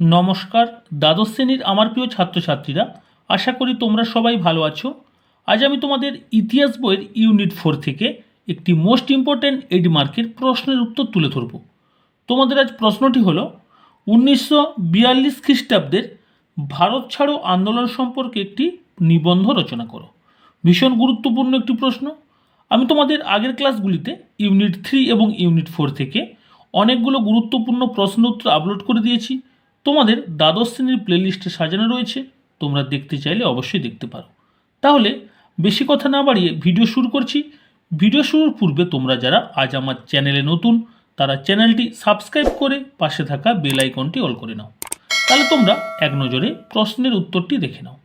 নমস্কার, দ্বাদশ শ্রেণির আমার প্রিয় ছাত্রছাত্রীরা, আশা করি তোমরা সবাই ভালো আছো। আজ আমি তোমাদের ইতিহাস বইয়ের ইউনিট ফোর থেকে একটি মোস্ট ইম্পর্ট্যান্ট এইট মার্কের প্রশ্নের উত্তর তুলে ধরব। তোমাদের আজ প্রশ্নটি হলো, উনিশশো বিয়াল্লিশ খ্রিস্টাব্দের ভারত ছাড়ো আন্দোলন সম্পর্কে একটি নিবন্ধ রচনা করো। ভীষণ গুরুত্বপূর্ণ একটি প্রশ্ন। আমি তোমাদের আগের ক্লাসগুলিতে ইউনিট থ্রি এবং ইউনিট ফোর থেকে অনেকগুলো গুরুত্বপূর্ণ প্রশ্ন উত্তর আপলোড করে দিয়েছি। তোমাদের দ্বাদশ শ্রেণির প্লেলিস্টে সাজানো রয়েছে, তোমরা দেখতে চাইলে অবশ্যই দেখতে পারো। তাহলে বেশি কথা না বাড়িয়ে ভিডিও শুরু করছি। ভিডিও শুরুর পূর্বে তোমরা যারা আজ আমার চ্যানেলে নতুন, তারা চ্যানেলটি সাবস্ক্রাইব করে পাশে থাকা বেল আইকনটি অল করে নাও। তাহলে তোমরা এক নজরে প্রশ্নের উত্তরটি দেখে নাও।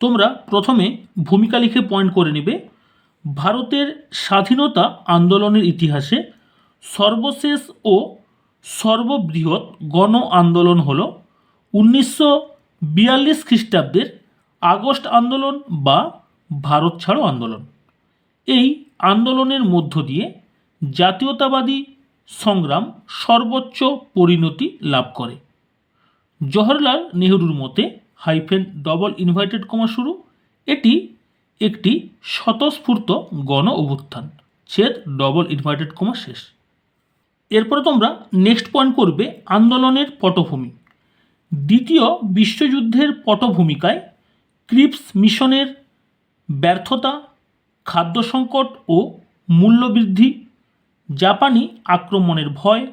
তোমরা প্রথমে ভূমিকা লিখে পয়েন্ট করে নেবে। ভারতের স্বাধীনতা আন্দোলনের ইতিহাসে সর্বশেষ ও সর্ববৃহৎ গণ আন্দোলন হল উনিশশো বিয়াল্লিশ খ্রিস্টাব্দের আগস্ট আন্দোলন বা ভারত ছাড়ো আন্দোলন। এই আন্দোলনের মধ্য দিয়ে জাতীয়তাবাদী সংগ্রাম সর্বোচ্চ পরিণতি লাভ করে। জওহরলাল নেহরুর মতে হাইফেন ডবল ইনভাইটেড কমা শুরু। এটি একটি স্বতঃস্ফূর্ত গণ অভ্যুত্থান, ছেদ ডবল ইনভাইটেড কমা শেষ। এরপরে তোমরা নেক্সট পয়েন্ট করবে আন্দোলনের পটভূমি। দ্বিতীয় বিশ্বযুদ্ধের পটভূমিকায় ক্রিপস মিশনের ব্যর্থতা, খাদ্য সংকট ও মূল্যবৃদ্ধি, জাপানি আক্রমণের ভয়,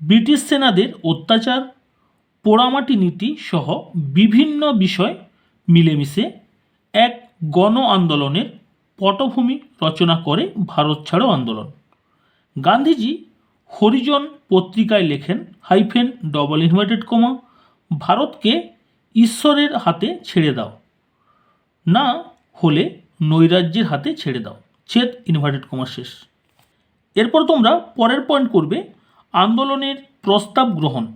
ব্রিটিশ সেনাদের অত্যাচার, পোড়ামাটি নীতি সহ বিভিন্ন বিষয় মিলেমিশে এক গণ আন্দোলনের পটভূমি রচনা করে ভারত ছাড়ো আন্দোলন। গান্ধীজি হরিজন পত্রিকায় লেখেন হাইফেন ডবল ইনভার্টেড কমা, ভারতকে ঈশ্বরের হাতে ছেড়ে দাও। না হলে নৈরাজ্যের হাতে ছেড়ে দাও। ছেদ ইনভার্টেড কমা শেষ। এরপর তোমরা পরের পয়েন্ট করবে আন্দোলনের প্রস্তাব গ্রহণ।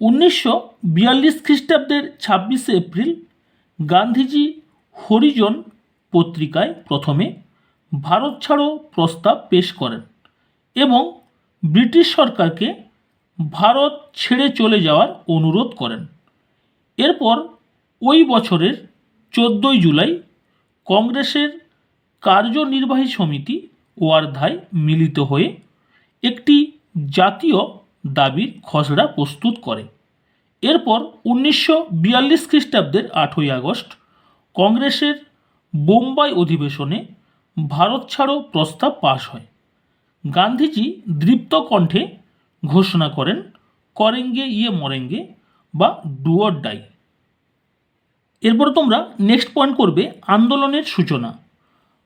উনিশশো বিয়াল্লিশ খ্রিস্টাব্দের ছাব্বিশে এপ্রিল গান্ধীজি হরিজন পত্রিকায় প্রথমে ভারত ছাড়ো প্রস্তাব পেশ করেন এবং ব্রিটিশ সরকারকে ভারত ছেড়ে চলে যাওয়ার অনুরোধ করেন। এরপর ওই বছরের চোদ্দোই জুলাই কংগ্রেসের কার্যনির্বাহী সমিতি ওয়ার্ধায় মিলিত হয়ে একটি জাতীয় দাবির খসড়া প্রস্তুত করে। এরপর উনিশশো বিয়াল্লিশ খ্রিস্টাব্দের আটই আগস্ট কংগ্রেসের বোম্বাই অধিবেশনে ভারত ছাড়ো প্রস্তাব পাশ হয়। গান্ধীজি দৃপ্ত কণ্ঠে ঘোষণা করেন, করেঙ্গে ইয়ে মরেঙ্গে বা ডুয়ার ডাই এরপর তোমরা নেক্সট পয়েন্ট করবে আন্দোলনের সূচনা।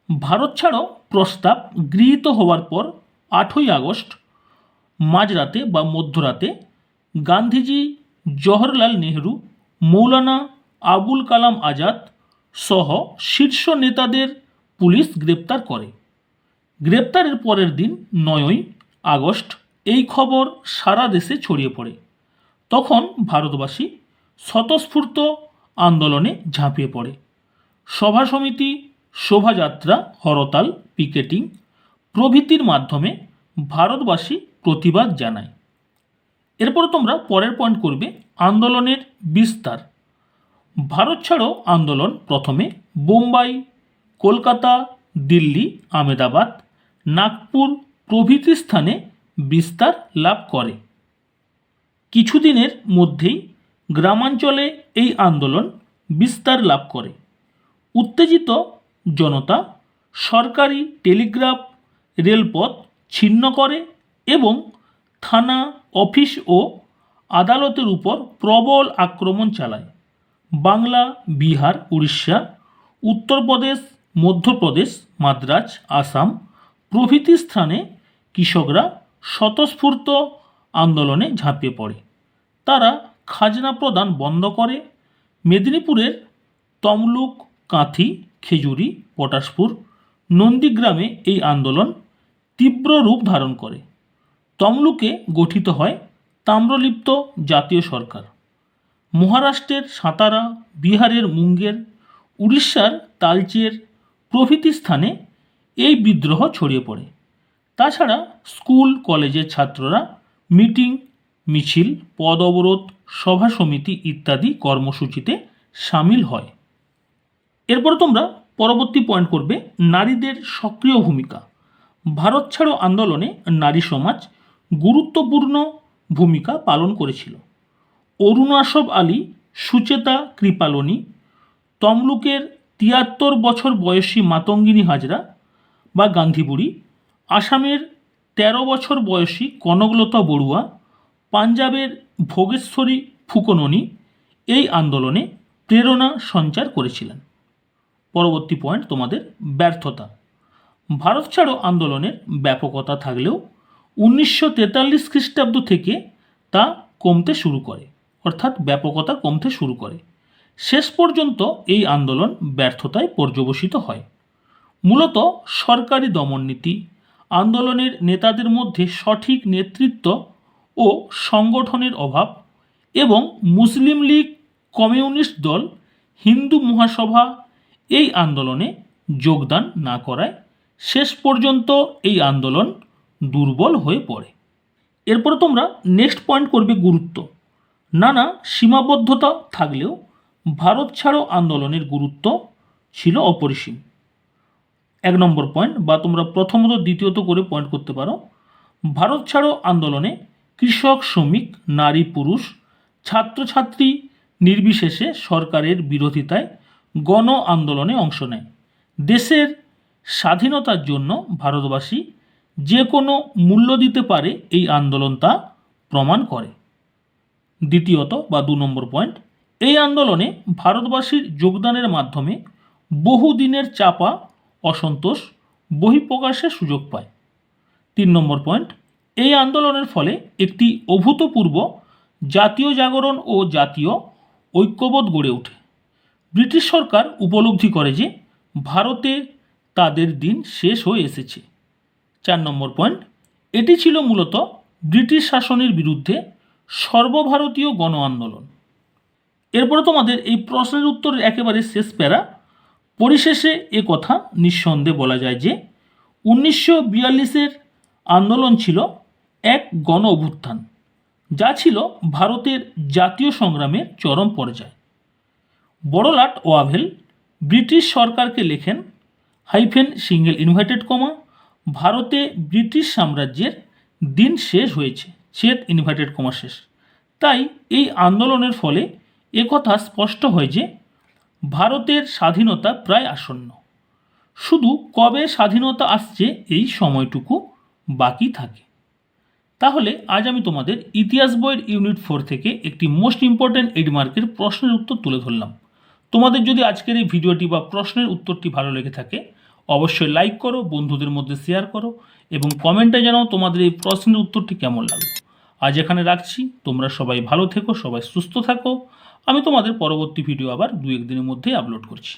ভারত ছাড়ো প্রস্তাব গৃহীত হওয়ার পর আটই আগস্ট, মাঝরাতে বা মধ্যরাতে গান্ধীজি জওহরলাল নেহরু, মৌলানা আবুল কালাম আজাদ সহ শীর্ষ নেতাদের পুলিশ গ্রেপ্তার করে। গ্রেপ্তারের পরের দিন নয়ই আগস্ট এই খবর সারা দেশে ছড়িয়ে পড়ে। তখন ভারতবাসী স্বতঃস্ফূর্ত আন্দোলনে ঝাঁপিয়ে পড়ে। সভা সমিতি, শোভাযাত্রা, হরতাল, পিকেটিং প্রভৃতির মাধ্যমে ভারতবাসী প্রতিবাদ জানায়। এরপর তোমরা পরের পয়েন্ট করবে আন্দোলনের বিস্তার। ভারত ছাড়ো আন্দোলন প্রথমে বোম্বাই, কলকাতা, দিল্লি আমেদাবাদ নাগপুর প্রভৃতি স্থানে বিস্তার লাভ করে। কিছুদিনের মধ্যেই গ্রামাঞ্চলে এই আন্দোলন বিস্তার লাভ করে। উত্তেজিত জনতা সরকারি টেলিগ্রাফ, রেলপথ ছিন্ন করে এবং থানা, অফিস ও আদালতের উপর প্রবল আক্রমণ চালায়। বাংলা, বিহার, উড়িষ্যা, উত্তরপ্রদেশ, মধ্যপ্রদেশ, মাদ্রাজ, আসাম প্রভৃতি স্থানে কৃষকরা স্বতঃস্ফূর্ত আন্দোলনে ঝাঁপিয়ে পড়ে। তারা খাজনা প্রদান বন্ধ করে। মেদিনীপুরের তমলুক, কাঁথি, খেজুরি, পটাশপুর, নন্দীগ্রামে এই আন্দোলন তীব্র রূপ ধারণ করে। তমলুকে গঠিত হয় তাম্রলিপ্ত জাতীয় সরকার। মহারাষ্ট্রের সাতারা, বিহারের মুঙ্গের, উড়িষ্যার তালচের প্রভৃতি স্থানে এই বিদ্রোহ ছড়িয়ে পড়ে। তাছাড়া স্কুল, কলেজের ছাত্ররা মিটিং, মিছিল পদ অবরোধ সভা সমিতি ইত্যাদি কর্মসূচিতে সামিল হয়। এরপর তোমরা পরবর্তী পয়েন্ট করবে নারীদের সক্রিয় ভূমিকা। ভারত ছাড়ো আন্দোলনে নারী সমাজ গুরুত্বপূর্ণ ভূমিকা পালন করেছিল। অরুণাসব আলী, সুচেতা কৃপালনী, তমলুকের তিয়াত্তর বছর বয়সী মাতঙ্গিনী হাজরা বা গান্ধীবুড়ি। আসামের তেরো বছর বয়সী কনকলতা বড়ুয়া, পাঞ্জাবের ভোগেশ্বরী ফুকননি এই আন্দোলনে প্রেরণা সঞ্চার করেছিলেন। পরবর্তী পয়েন্ট, তোমাদের ব্যর্থতা। ভারত ছাড়ো আন্দোলনের ব্যাপকতা থাকলেও উনিশশো তেতাল্লিশ খ্রিস্টাব্দ থেকে তা কমতে শুরু করে, অর্থাৎ ব্যাপকতা কমতে শুরু করে। শেষ পর্যন্ত এই আন্দোলন ব্যর্থতায় পর্যবসিত হয়। মূলত সরকারি দমননীতি, আন্দোলনের নেতাদের মধ্যে সঠিক নেতৃত্ব ও সংগঠনের অভাব এবং মুসলিম লীগ, কমিউনিস্ট দল, হিন্দু মহাসভা এই আন্দোলনে যোগদান না করায় শেষ পর্যন্ত এই আন্দোলন দুর্বল হয়ে পড়ে। এরপরে তোমরা নেক্সট পয়েন্ট করবে গুরুত্ব। নানা সীমাবদ্ধতা থাকলেও ভারত ছাড়ো আন্দোলনের গুরুত্ব ছিল অপরিসীম। এক নম্বর পয়েন্ট বা তোমরা প্রথমত দ্বিতীয়ত করে পয়েন্ট করতে পারো। ভারত ছাড়ো আন্দোলনে কৃষক, শ্রমিক, নারী, পুরুষ, ছাত্রছাত্রী নির্বিশেষে সরকারের বিরোধিতায় গণ আন্দোলনে অংশ নেয়। দেশের স্বাধীনতার জন্য ভারতবাসী যে কোনো মূল্য দিতে পারে এই আন্দোলন তা প্রমাণ করে। দ্বিতীয়ত বা দু নম্বর পয়েন্ট এই আন্দোলনে ভারতবাসীর যোগদানের মাধ্যমে বহুদিনের চাপা অসন্তোষ বহিঃপ্রকাশের সুযোগ পায়। তিন নম্বর পয়েন্ট, এই আন্দোলনের ফলে একটি অভূতপূর্ব জাতীয় জাগরণ ও জাতীয় ঐক্যবোধ গড়ে ওঠে। ব্রিটিশ সরকার উপলব্ধি করে যে ভারতে তাদের দিন শেষ হয়ে এসেছে। চার নম্বর পয়েন্ট, এটি ছিল মূলত ব্রিটিশ শাসনের বিরুদ্ধে সর্বভারতীয় গণ আন্দোলন এরপরে তোমাদের এই প্রশ্নের উত্তরের একেবারে শেষ প্যারা পরিশেষে এ কথা নিঃসন্দেহে বলা যায় যে উনিশশো বিয়াল্লিশের আন্দোলন ছিল এক গণ অভ্যুত্থান, যা ছিল ভারতের জাতীয় সংগ্রামের চরম পর্যায়। বড়লাট ওয়াভেল ব্রিটিশ সরকারকে লেখেন হাইফেন সিঙ্গেল ইনভার্টেড কমা, ভারতে ব্রিটিশ সাম্রাজ্যের দিন শেষ হয়েছে, ছেদ ইনভার্টেড কমা শেষ। তাই এই আন্দোলনের ফলে একথা স্পষ্ট হয় যে ভারতের স্বাধীনতা প্রায় আসন্ন। শুধু কবে স্বাধীনতা আসছে এই সময়টুকু বাকি থাকে। তাহলে আজ আমি তোমাদের ইতিহাস বইয়ের ইউনিট ফোর থেকে একটি মোস্ট ইম্পর্ট্যান্ট এইট মার্কের প্রশ্নের উত্তর তুলে ধরলাম। তোমাদের যদি আজকের এই ভিডিওটি বা প্রশ্নের উত্তরটি ভালো লেগে থাকে, অবশ্যই লাইক করো, বন্ধুদের মধ্যে শেয়ার করো এবং কমেন্টে জানাও তোমাদের এই প্রশ্নের উত্তরটি কেমন লাগল। আজ এখানে রাখছি। তোমরা সবাই ভালো থেকো, সবাই সুস্থ থাকো। আমি তোমাদের পরবর্তী ভিডিও আবার দু একদিনের মধ্যেই আপলোড করছি।